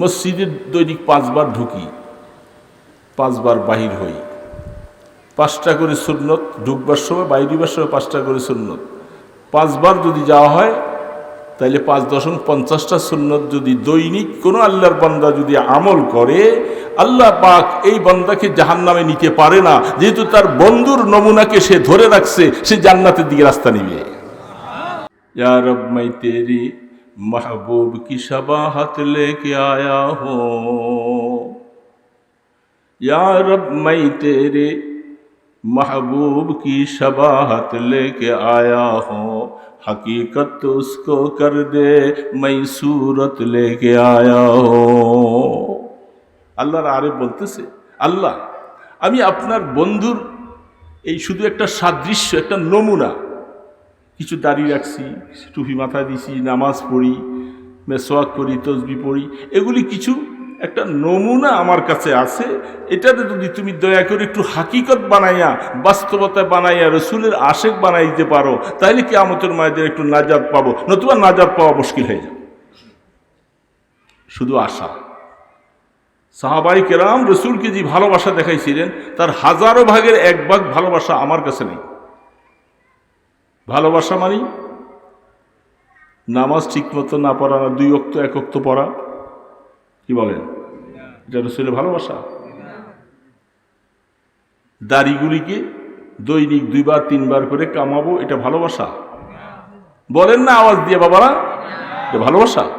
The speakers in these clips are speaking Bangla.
মসজিদে দৈনিক পাঁচবার ঢুকি, পাঁচবার বাহির হই। পাঁচটা করে সুন্নত, ঢুকবার সময় বাইরিবার সময় পাঁচটা করে সুন্নত। পাঁচবার যদি যাওয়া হয় তাহলে পাঁচ দশম পঞ্চাশটা সুন্নত যদি দৈনিক কোনো আল্লাহর বান্দা যদি আমল করে, আল্লাহ পাক এই বান্দাকে জাহান নামে নিতে পারে না। যেহেতু তার বন্ধুর নমুনাকে সে ধরে রাখছে, সে জান্নাতের দিকে রাস্তা নিবে। महबूब की शबाहत लेके आया हूँ या रब मैं तेरे महबूब की शबाहत लेके आया हूँ हकीकत तो उसको कर दे मैं सूरत लेके आया हूँ আল্লাহর আরে বলতেছে আল্লাহ আমি আপনার বন্ধুর এই শুধু একটা সাদৃশ্য একটা নমুনা কিছু দাড়ি রাখছি টুপি মাথা দিছি, নামাজ পড়ি মেসোয়াক করি, তসবি পড়ি, এগুলি কিছু একটা নমুনা আমার কাছে আছে। এটাতে যদি তুমি দয়া করে একটু হাকিকত বানাইয়া, বাস্তবতা বানাইয়া, রসুলের আশেক বানাই দিতে পারো, তাইলে কি আমতের মায়েদের একটু নাজাদ পাবো, নতুবা নাজাদ পাওয়া মুশকিল হয়ে যাবে। শুধু আশা। সাহাবাই কেরাম রসুলকে যে ভালোবাসা দেখাইছিলেন, তার হাজারো ভাগের এক ভাগ ভালোবাসা আমার কাছে নেই। ভালোবাসা মানি, নামাজ ঠিক মতো না পড়া, না দুই অক্ত এক অক্ত পড়া। কি বলেন? এটা রসুলের ভালোবাসা। দাড়িগুলিকে দৈনিক দুইবার, তিনবার করে কামাবো, এটা ভালোবাসা। বলেন না আওয়াজ দিয়ে, বাবারা, এটা ভালোবাসা?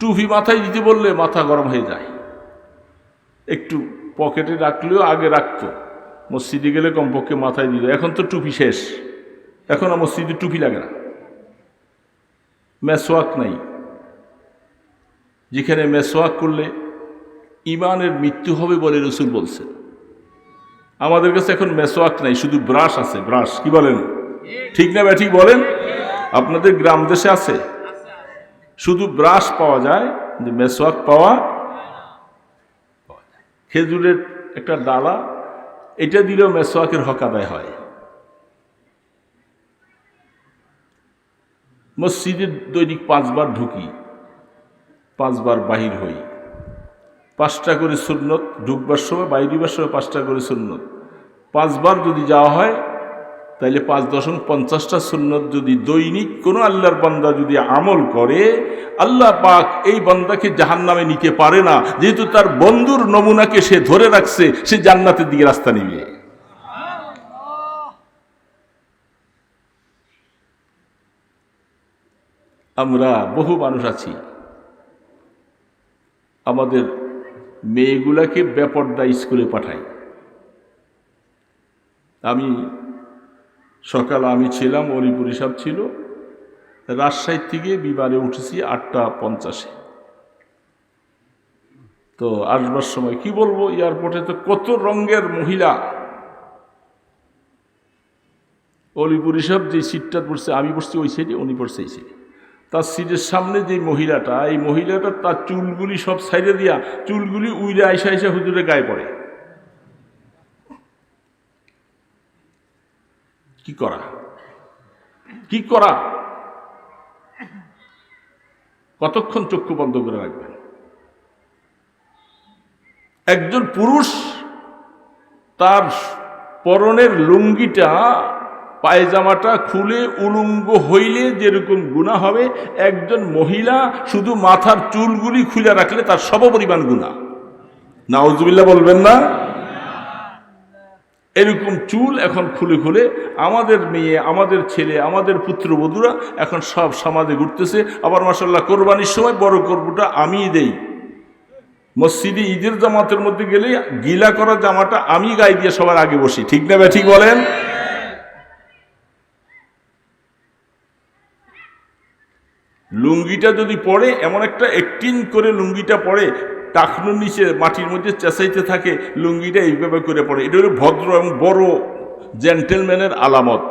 টুপি মাথায় দিতে বললে মাথা গরম হয়ে যায়। একটু পকেটে রাখলেও আগে রাখতো। মসজিদে গেলে কমপক্ষে মাথায় দিল, এখন তো টুপি শেষ। এখন আর মসজিদে টুপি লাগে না। মেসোয়াক নাই। যেখানে মেসোয়াক করলে ইমানের মৃত্যু হবে বলে রসুল বলছে আমাদের কাছে এখন মেসোয়াক নাই, শুধু ব্রাশ আছে, ব্রাশ। কি বলেন? ঠিক না ব্যাঠিক বলেন? আপনাদের গ্রাম দেশে আছে। শুধু ব্রাশ পাওয়া যায় যে মেসোয়াক পাওয়া খেজুরের একটা ডালা এটা দিলেও মেসোয়াকের হক আদায় হয়। মসজিদে দৈনিক পাঁচবার ঢুকি, পাঁচবার বাহির হই। পাঁচটা করে সুন্নত ঢুকবার সময় বাইরিবার সময় পাঁচটা করে সুন্নত। পাঁচবার যদি যাওয়া হয় তাইলে পাঁচ দশম পঞ্চাশটা সুন্নত যদি দৈনিক কোনো আল্লাহর বান্দা যদি আমল করে, আল্লাহ পাক এই বান্দাকে জাহান নামে নিতে পারে না। যেহেতু তার বন্ধুর নমুনাকে সে ধরে রাখছে, সে জান্নাতের দিকে রাস্তা নিবে। আমরা বহু মানুষ আছি। আমাদের মেয়েগুলাকে বেপর্দা স্কুলে পাঠাই। আমি সকাল আমি ছিলাম, অলিপুর সাহেব ছিল। রাজশাহী থেকে বিমানে উঠেছি আটটা পঞ্চাশে। তো আসবার সময় কি বলব, এয়ারপোর্টে তো কত রঙের মহিলা। অলিপুর সাহেব যে সিটটা পড়ছে, আমি পড়ছি ওই সাইডে উনি পড়ছে এই সাইডে তার সিটের সামনে যে মহিলাটা, এই মহিলাটা তার চুলগুলি সব সাইডে দিয়া, চুলগুলি উইরে আইসা আইসা হুজুরে গায়ে পড়ে। কি করা? কি করা? কতক্ষণ চক্ষু বন্ধ করে রাখবেন? একজন পুরুষ তার পরনের লুঙ্গিটা, পায়জামাটা খুলে উলুঙ্গ হইলে যেরকম গুণা হবে, একজন মহিলা শুধু মাথার চুলগুলি খুলে রাখলে তার সবপরিমাণ গুণা নাউজুবিল্লাহ বলবেন না? এরকম চুল এখন খুলে খুলে আমাদের মেয়ে, আমাদের ছেলে, আমাদের পুত্রবধূরা এখন সব সমাজে ঘুরতেছে। আবার মাসাল্লাহ কোরবানির সময় বড় করবটা আমিই দেই। মসজিদে ঈদের জামাতের মধ্যে গেলে গিলা করা জামাটা আমি গায়ে দিয়ে সবার আগে বসি। ঠিক না ভাই, ঠিক বলেন? লুঙ্গিটা যদি পড়ে এমন একটা একটিন করে লুঙ্গিটা পড়ে টাকনুর নিচে মাটির মধ্যে চেঁচাইতে থাকে, লুঙ্গিটা এইভাবে করে পড়ে। এটা হলো ভদ্র এবং বড় জেন্টেলম্যানের আলামত।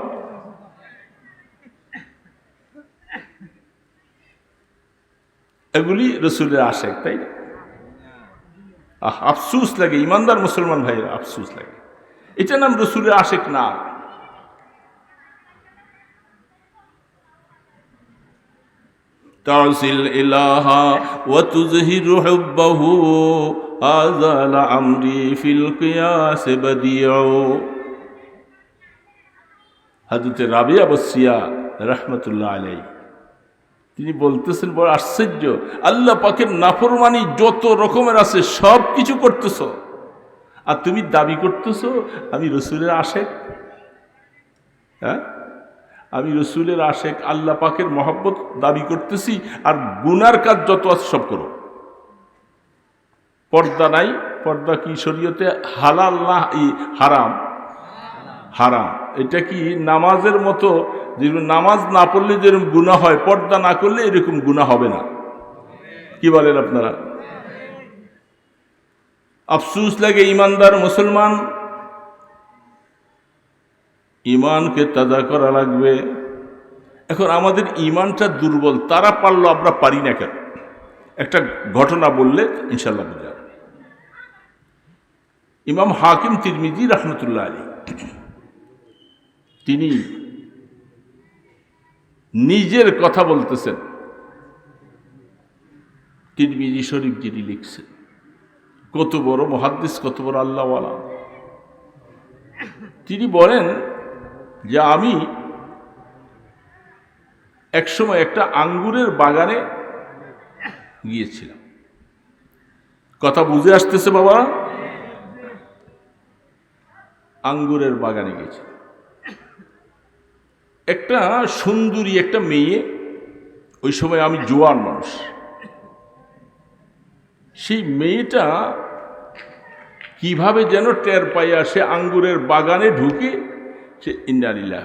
এগুলি রসুলের আশেক, তাই না? আফসুস লাগে, ইমানদার মুসলমান ভাইয়ের আফসুস লাগে। এটা নাম রসুলের আশেক না। تعصي الإله وتزهر حبه هذا لعمري في القياس بديع হাজরতে রাবিয়া বসিয়া রহমতুল্লাহ আলাই তিনি বলতেছেন বড় আশ্চর্য আল্লাহ পাকের নাফরমানি যত রকমের আছে সব কিছু করতেছ আর তুমি দাবি করতেছ আমি রসুলের আশেক হ্যাঁ আমি রসুলের আশেক, আল্লাহ পাকের মহব্বত দাবি করতেছি, আর গুনার কাজ যত আছে সব করো। পর্দা নাই, পর্দা কি শরীয়তে? হালাল না হারাম? হারাম। এটা কি নামাজের মতো? যেরকম নামাজ না পড়লে যেরকম গুণা হয়, পর্দা না করলে এরকম গুণা হবে না। কি বলেন আপনারা? আফসুস লাগে ইমানদার মুসলমান ইমানকে তাজা করা লাগবে। এখন আমাদের ইমানটা দুর্বল, তারা পারল, আমরা পারি না কেন? একটা ঘটনা বললে ইনশাল্লাহ বোঝা ইমাম হাকিম তিরমিজি রহমতুল্লাহ আলী তিনি নিজের কথা বলতেছেন। তিরমিজি শরীফ যিনি লিখছেন, কত বড় মহাদ্দিস, কত বড় আল্লাহওয়ালা। তিনি বলেন যে আমি একসময় একটা আঙ্গুরের বাগানে গিয়েছিলাম। কথা বুঝে আসতেছে বাবা আঙ্গুরের বাগানে গিয়েছি একটা সুন্দরী একটা মেয়ে, ওই সময় আমি জোয়ান মানুষ। সেই মেয়েটা কীভাবে যেন টের পাইয়া সে আঙ্গুরের বাগানে ঢুকে সে ইন্দারিল্লাহ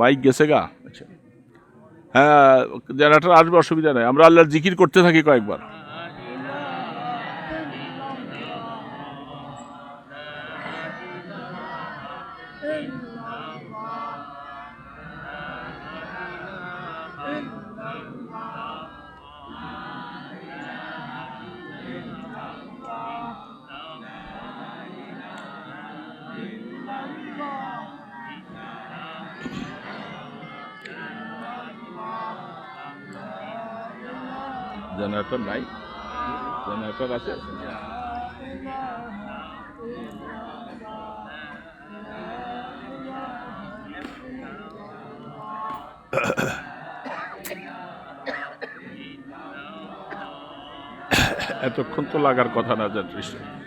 বাইক গেছে গা? আচ্ছা। হ্যাঁ জেনারেটার আসবে, অসুবিধা নেই। আমরা আল্লাহর জিকির করতে থাকি কয়েকবার। জেনারেটর নাই জেনারেটর আছে? এতক্ষণ তো লাগার কথা না মাহমুদ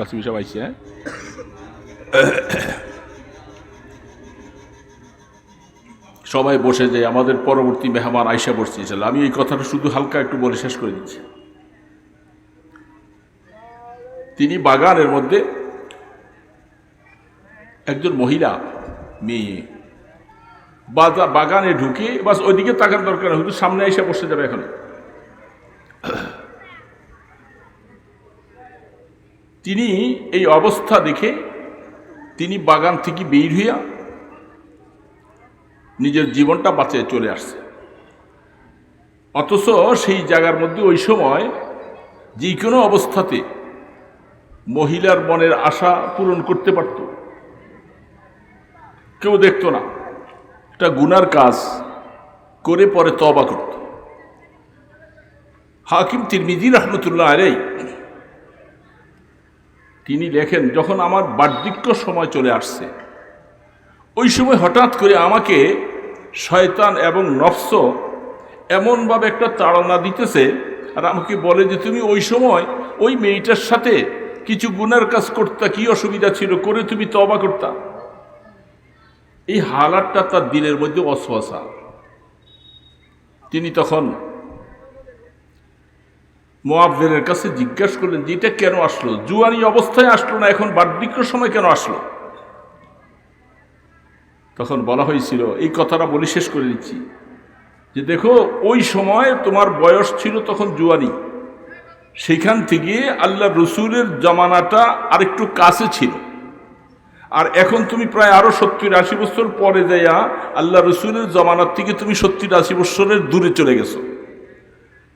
কাসিম সাহেব আইসি সবাই বসে যায় আমাদের পরবর্তী মেহমান আইসা ইনশাল্লাহ। আমি এই কথাটা শুধু হালকা একটু বলে শেষ করে দিচ্ছি তিনি বাগানের মধ্যে একজন মহিলা মেয়ে বাগানে ঢুকে বাস ওইদিকে তাকার দরকার শুধু সামনে এসে বসে যাবে এখন তিনি এই অবস্থা দেখে তিনি বাগান থেকে বের হইয়া নিজের জীবনটা বাঁচিয়ে চলে আসছে। অথচ সেই জায়গার মধ্যে ওই সময় যে কোনো অবস্থাতে মহিলার মনের আশা পূরণ করতে পারত। কেউ দেখতো না, একটা গুনার কাজ করে পরে তবা করত। হাকিম তিরমিজি রহমতুল্লাহ আলাই তিনি লেখেন, যখন আমার বার্ধক্য সময় চলে আসছে, ওই সময় হঠাৎ করে আমাকে শয়তান এবং নফস এমনভাবে একটা তাড়না দিতেছে আর আমাকে বলে যে, তুমি ওই সময় ওই মেয়েটার সাথে কিছু গুনার কাজ করতা, কি অসুবিধা ছিল? করে তুমি তবা করতা। এই হালাতটা তার দিলের মধ্যে অসহসা তিনি তখন মোয়াবজেনের কাছে জিজ্ঞাসা করলেন, যে এটা কেন আসলো? জুয়ানি অবস্থায় আসলো না? এখন বার্ধক্যর সময় কেন আসলো? তখন বলা হয়েছিল, এই কথাটা বলে শেষ করে দিচ্ছি। যে দেখো, ওই সময় তোমার বয়স ছিল তখন জুয়ানি সেইখান থেকে আল্লাহ রসুলের জমানাটা আরেকটু কাছে ছিল। আর এখন তুমি প্রায় আরও সত্তর আশি বছর পরে যাইয়া আল্লাহ রসুলের জমানার থেকে তুমি সত্তর আশি বছরের দূরে চলে গেছো।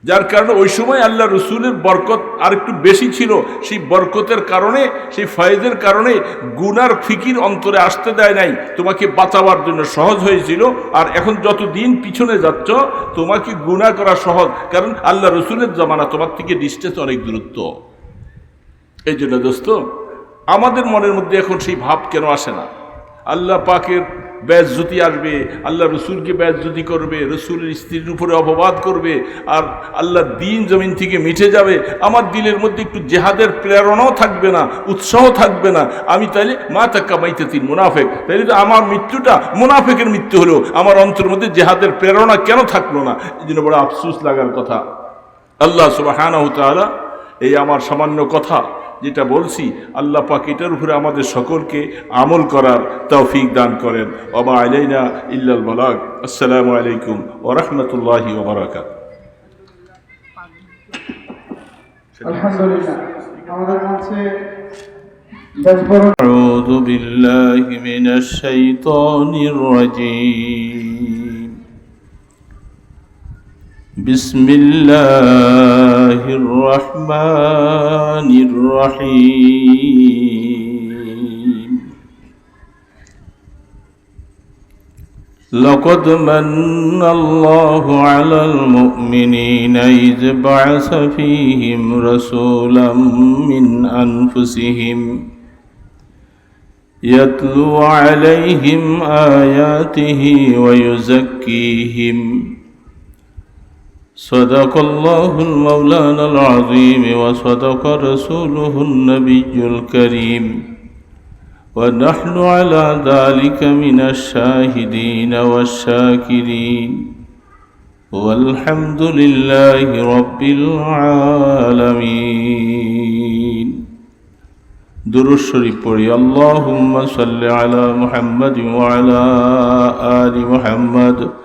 যার কারণে ওই সময় আল্লাহ রসুলের বরকত আর একটু বেশি ছিল। সেই বরকতের কারণে, সেই ফয়েজের কারণে গুনার ফিকির অন্তরে আসতে দেয় নাই। তোমাকে বাঁচাবার জন্য সহজ হয়েছিল। আর এখন যত দিন পিছনে যাচ্ছ, তোমাকে গুনাহ করা সহজ। কারণ আল্লাহ রসুলের জমানা তোমার থেকে ডিস্টেন্স অনেক দূরত্ব। এই জন্য দোস্ত, আমাদের মনের মধ্যে এখন সেই ভাব কেন আসে না? আল্লাহ পাকের ব্যাজ্যুতি আসবে, আল্লাহ রসুলকে ব্যাজ্যুতি করবে, রসুলের স্ত্রীর উপরে অপবাদ করবে, আর আল্লাহর দিন জমিন থেকে মিটে যাবে। আমার দিলের মধ্যে একটু জেহাদের প্রেরণাও থাকবে না উৎসাহ থাকবে না। আমি তাইলে মা তাক্কা মাইতে তিন মুনাফেক। তাইলে তো আমার মৃত্যুটা মুনাফেকের মৃত্যু হলো। আমার অন্তর মধ্যে জেহাদের প্রেরণা কেন থাকল না? এই জন্য বড় আফসুস লাগার কথা। আল্লাহ সুবাহ এই আমার সামান্য কথা যেটা বলছি আল্লাহ পাক এটার উপরে আমাদের সকলকে আমল করার তৌফিক দান করেন ওমা আলাইনা ইল্লাল বালাগ আসসালামু আলাইকুম ও রহমতুল্লাহি ওবরাকাত আলহামদুলিল্লাহ আমাদের মাঝে বেশ বড় أعوذ بالله من الشيطان الرجيم بسم الله الرحمن الرحيم. لقد من الله على المؤمنين إذ بعث فيهم رسولا من أنفسهم يتلو عليهم آياته ويزكيهم صدق الله المولانا العظيم وصدق رسوله النبي الكريم ونحن على ذلك من الشاهدين والشاكرين والحمد لله رب العالمين درود شريف پڑھی اللهم صل على محمد وعلى آل محمد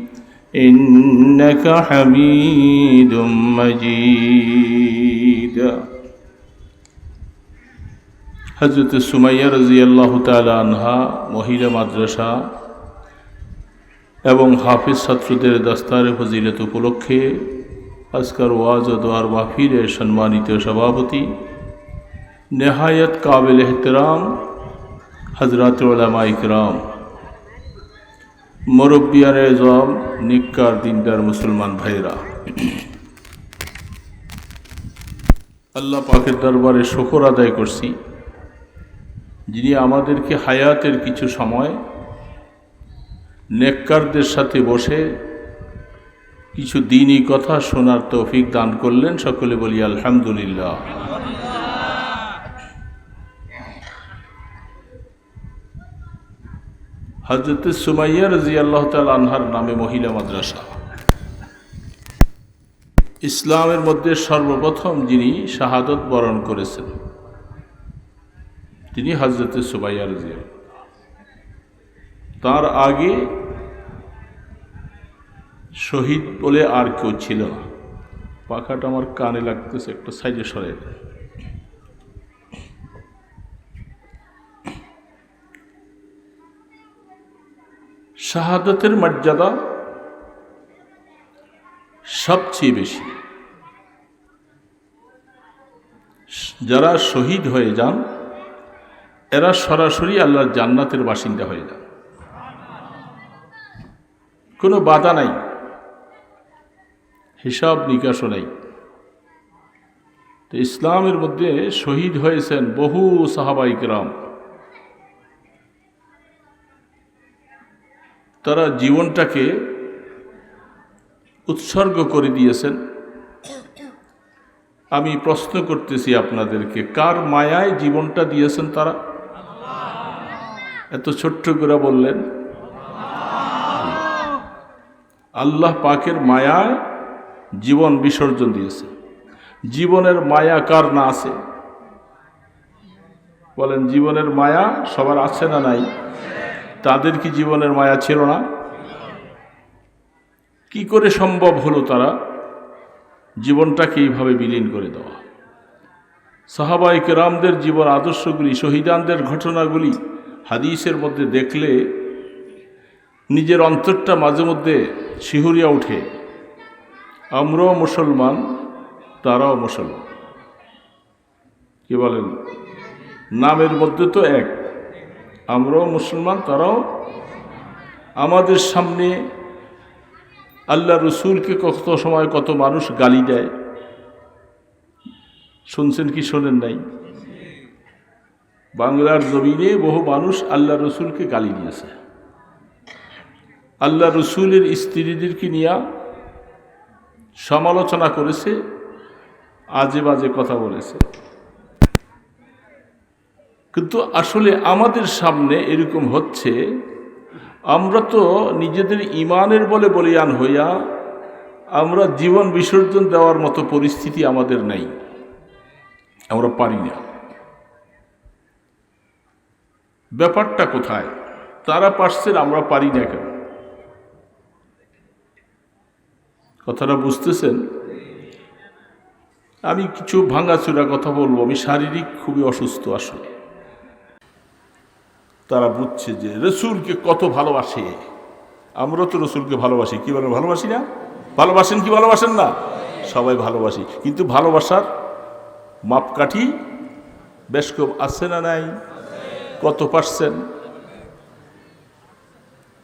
إنك حميد مجيد হজরত সুমাইয়া রাজি আল্লাহ তালা আনহা মহিলা মাদ্রাসা এবং হাফিজ ছাত্রদের দাস্তারে ফজিলত উপলক্ষে আজকার ওয়াজ ও দোয়ার মাহফিলের সম্মানিত সভাপতি নেহায়ত কাবিল এহতরাম হজরত ওলামা ইকরাম মুরব্বিয়ান এজম নিকার দিনদার মুসলমান ভাইরা আল্লাহ পাকের দরবারে শকর আদায় করছি, যিনি আমাদেরকে হায়াতের কিছু সময় নেককারদের সাথে বসে কিছু দিনই কথা শোনার তৌফিক দান করলেন, সকলে বলি আলহামদুলিল্লাহ। হজরত সুমাইয়া রাজি আল্লাহ আনহার নামে মহিলা মাদ্রাসা। ইসলামের মধ্যে সর্বপ্রথম যিনি শাহাদত বরণ করেছেন, তিনি হজরত সুমাইয়া রাজি তার আগে শহীদ বলে আর কেউ ছিল পাখাটা আমার কানে লাগতেছে, একটা সাইজে সরে শাহাদতের মর্যাদা সবচেয়ে বেশি। যারা শহীদ হয়ে যান, এরা সরাসরি আল্লাহর জান্নাতের বাসিন্দা হয়ে যান। কোনো বাধা নাই, হিসাব নিকাশও নেই। তো ইসলামের মধ্যে শহীদ হয়েছেন বহু সাহাবাইকরাম তারা জীবনটাকে উৎসর্গ করে দিয়েছেন। আমি প্রশ্ন করতেছি আপনাদেরকে, কার মায়ায় জীবনটা দিয়েছেন তারা? এত ছোট্ট করে বললেন। আল্লাহ পাকের মায়ায় জীবন বিসর্জন দিয়েছে। জীবনের মায়া কার না আছে? বলেন, জীবনের মায়া সবার আছে না নাই? তাদের কি জীবনের মায়া ছিল না? কি করে সম্ভব হলো তারা? জীবনটাকে এইভাবে বিলীন করে দেওয়া। সাহাবাই কেরামদের জীবন আদর্শগুলি, শহীদানদের ঘটনাগুলি হাদিসের মধ্যে দেখলে নিজের অন্তরটা মাঝে মধ্যে শিহুরিয়া ওঠে। আমরাও মুসলমান, তারাও মুসলমান। কি বলেন? নামের মধ্যে তো এক। আমরাও মুসলমান, তারাও আমাদের সামনে আল্লাহ রসুলকে কত সময় কত মানুষ গালি দেয়। শুনছেন কি, শোনেন নাই? বাংলার জমিনে বহু মানুষ আল্লাহ রসুলকে গালি দিয়েছে। আল্লাহ রসুলের স্ত্রীদেরকে নিয়ে সমালোচনা করেছে আজে বাজে কথা বলেছে। কিন্তু আসলে আমাদের সামনে এরকম হচ্ছে, আমরা তো নিজেদের ইমানের বলে বলিয়ান হইয়া আমরা জীবন বিসর্জন দেওয়ার মতো পরিস্থিতি আমাদের নাই, আমরা পারি না। ব্যাপারটা কোথায়? তারা পারছেন আমরা পারি না কেন? কথাটা বুঝতেছেন? আমি কিছু ভাঙাচুরা কথা বলব, আমি শারীরিক খুবই অসুস্থ আসলে। তারা বুঝছে যে রসুলকে কত ভালোবাসে। আমরা তো রসুলকে ভালোবাসি। কি বলেন ভালোবাসি না? ভালোবাসেন কি ভালোবাসেন না? সবাই ভালোবাসি। কিন্তু ভালোবাসার মাপকাঠি বেশ খুব আছে না নাই? কত পার্সেন্ট?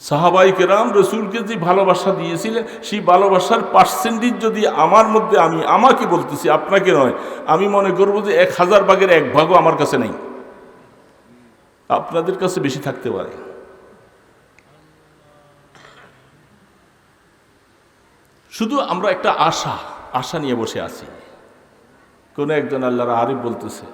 সাহাবাই কেরাম রসুলকে যে ভালোবাসা দিয়েছিলেন, সেই ভালোবাসার পার্সেন্টেজ যদি আমার মধ্যে আমি, আমাকে বলতেছি, আপনাকে নয়, আমি মনে করব যে এক হাজার ভাগের এক ভাগও আমার কাছে নেই। আপনাদের কাছে বেশি থাকতে পারে। শুধু আমরা একটা আশা আশা নিয়ে বসে আছি। কোনো একজন আল্লাহর আরিফ বলতেছে